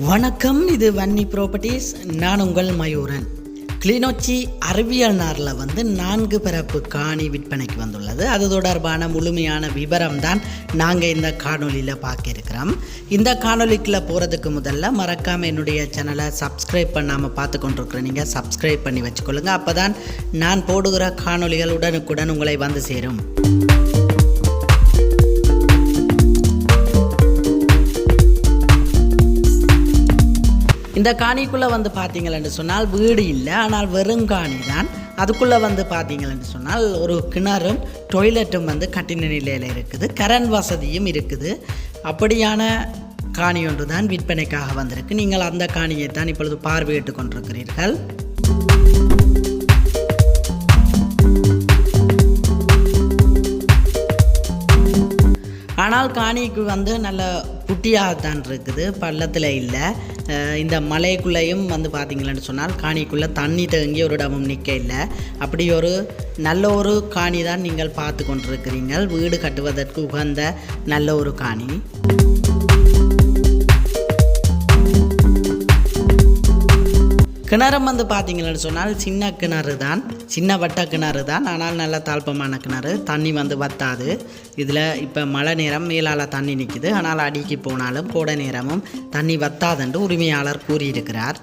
வணக்கம் இது வன்னி ப்ராப்பர்ட்டிஸ் நான் உங்கள் மயூரன். கிளிநொச்சி அறிவியல் நாரில் வந்து நான்கு பிறப்பு காணி விற்பனைக்கு வந்துள்ளது. அது தொடர்பான முழுமையான விவரம் தான் நாங்கள் இந்த காணொலியில் பார்க்க இருக்கிறோம் இந்த காணொலிக்குள்ளே போகிறதுக்கு முதல்ல மறக்காமல் என்னுடைய சேனலை சப்ஸ்கிரைப் பண்ணாமல் பார்த்து கொண்டிருக்கிற நீங்கள் சப்ஸ்கிரைப் பண்ணி வச்சுக்கொள்ளுங்க. அப்போ தான் நான் போடுகிற காணொலிகள் உடனுக்குடன் உங்களை வந்து சேரும். இந்த காணிக்குள்ளே வந்து பார்த்தீங்களென்று சொன்னால் வீடு இல்லை ஆனால் வெறும் காணி தான். அதுக்குள்ளே வந்து பார்த்தீங்களென்று சொன்னால் ஒரு கிணறும் டொய்லெட்டும் வந்து கட்டின நிலையில் இருக்குது. கரண்ட் வசதியும் இருக்குது. அப்படியான காணி ஒன்று தான் விற்பனைக்காக வந்திருக்கு. நீங்கள் அந்த காணியை தான் இப்பொழுது பார்வையிட்டு கொண்டிருக்கிறீர்கள். ஆனால் காணிக்கு வந்து நல்ல குட்டியாக தான் இருக்குது பள்ளத்தில் இல்லை. இந்த மலைக்குள்ளேயும் வந்து பார்த்திங்களேன்னு சொன்னால் காணிக்குள்ளே தண்ணி தேங்கி ஒரு இடமும் நிற்க இல்லை. அப்படி ஒரு நல்ல ஒரு காணி தான் நீங்கள் பார்த்து கொண்டிருக்கிறீர்கள் வீடு கட்டுவதற்கு உகந்த நல்ல ஒரு காணி. கிணறும் வந்து பார்த்தீங்கன்னு சொன்னால் சின்ன கிணறு தான். சின்ன வட்ட கிணறு தான். ஆனால் நல்ல தாழ்ப்பமான கிணறு. தண்ணி வந்து வத்தாது. இதில் இப்போ மழை நேரம் மேலால் தண்ணி நிற்குது ஆனால் அடிக்கு போனாலும் கோடை நேரமும் தண்ணி வத்தாதென்று உரிமையாளர் கூறியிருக்கிறார்.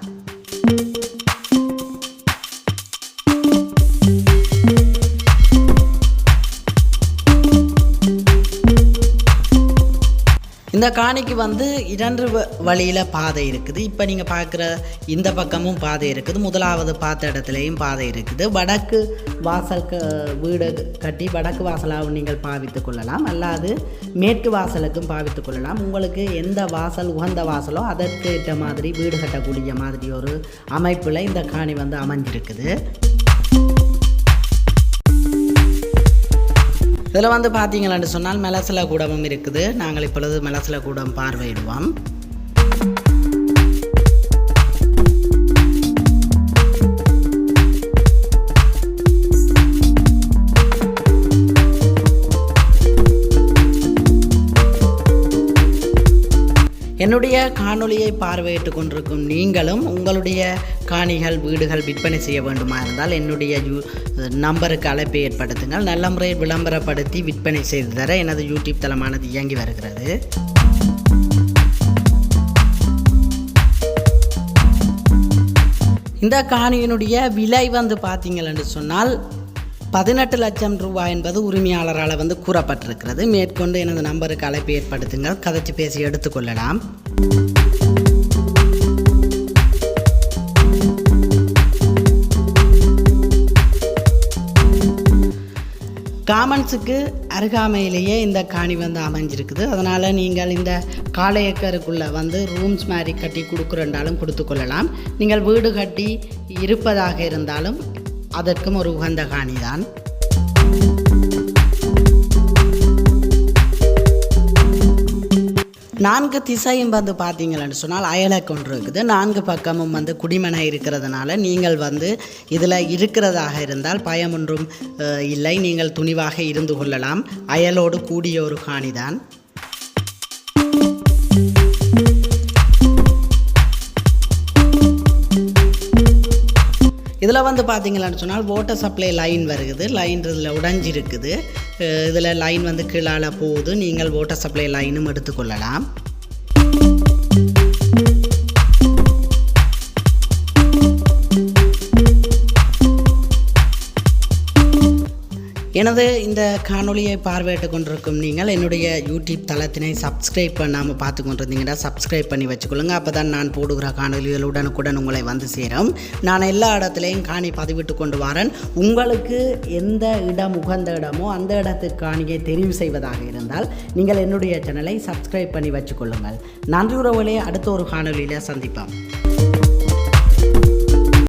இந்த காணிக்கு வந்து இரண்டு வ- வழியில் பாதை இருக்குது. இப்போ நீங்கள் பார்க்குற இந்த பக்கமும் பாதை இருக்குது. முதலாவது பார்த்த இடத்துலையும் பாதை இருக்குது. வடக்கு வாசல் க வீடு கட்டி வடக்கு வாசலாகவும் நீங்கள் பாவித்து கொள்ளலாம். அல்லாது மேற்கு வாசலுக்கும் பாவித்து கொள்ளலாம். உங்களுக்கு எந்த வாசல் உகந்த வாசலோ அதற்கு ஏற்ற மாதிரி வீடு கட்டக்கூடிய மாதிரி ஒரு அமைப்பில் இந்த காணி வந்து அமைஞ்சிருக்குது இதில் வந்து பார்த்தீங்களான்னு சொன்னால் மெலசில கூடமும் இருக்குது. நாங்கள் இப்பொழுது மெலசில கூடம் பார்வையிடுவோம். என்னுடைய காணொளியை பார்வையிட்டு கொண்டிருக்கும் நீங்களும் உங்களுடைய காணிகள் வீடுகள் விற்பனை செய்ய வேண்டுமா இருந்தால் என்னுடைய யூ நம்பருக்கு அழைப்பை ஏற்படுத்துங்கள். நல்ல முறையில் விளம்பரப்படுத்தி விற்பனை செய்து தர எனது யூடியூப் தளமானது இயங்கி வருகிறது. இந்த காணியினுடைய விலை வந்து பார்த்தீங்களென்று சொன்னால் பதினெட்டு லட்சம் ரூபாய் என்பது உரிமையாளரால் வந்து கூறப்பட்டிருக்கிறது. மேற்கொண்டு எனது நம்பருக்கு அழைப்பு ஏற்படுத்துங்கள். கதைச்சு பேசி எடுத்துக்கொள்ளலாம் காமன்ஸுக்கு அருகாமையிலேயே இந்த காணி வந்து அமைஞ்சிருக்குது. அதனால் நீங்கள் இந்த காலை ஏக்கருக்குள்ளே வந்து ரூம்ஸ் மாதிரி கட்டி கொடுக்குறண்டாலும் கொடுத்துக்கொள்ளலாம் நீங்கள் வீடு கட்டி இருப்பதாக இருந்தாலும் அதற்கும் ஒரு உகந்த காணி தான் நான்கு திசையும் வந்து பார்த்தீங்கன்னு சொன்னால் அயலை கொண்டு இருக்குது. நான்கு பக்கமும் வந்து குடிமனை இருக்கிறதுனால நீங்கள் வந்து இதில் இருக்கிறதாக இருந்தால் பயம் ஒன்றும் இல்லை. நீங்கள் துணிவாக இருந்து கொள்ளலாம். அயலோடு கூடிய ஒரு காணிதான். இதில் வந்து பார்த்தீங்களான்னு சொன்னால் வாட்டர் சப்ளை லைன் வருகுது. லைன் இதில் உடைஞ்சிருக்குது. இதில் லைன் வந்து கீழால் போகுது. நீங்கள் வாட்டர் சப்ளை லைனும் எடுத்துக்கொள்ளலாம். எனது இந்த காணொலியை பார்வையிட்டு கொண்டிருக்கும் நீங்கள் என்னுடைய யூடியூப் தளத்தினை சப்ஸ்கிரைப் பண்ணாமல் பார்த்து கொண்டிருந்தீங்கன்னா சப்ஸ்கிரைப் பண்ணி வச்சுக்கொள்ளுங்க. அப்போ தான் நான் போடுகிற காணொளிகள் உடனுக்குடன் உங்களை வந்து சேரும். நான் எல்லா இடத்துலையும் காணி பதிவிட்டு கொண்டு வரேன். உங்களுக்கு எந்த இடம் உகந்த இடமோ அந்த இடத்துக்கு காணியை தெரிவு செய்வதாக இருந்தால் நீங்கள் என்னுடைய சேனலை சப்ஸ்கிரைப் பண்ணி வச்சுக்கொள்ளுங்கள். நன்றி உறவுகளே அடுத்த ஒரு காணொளியில் சந்திப்போம்.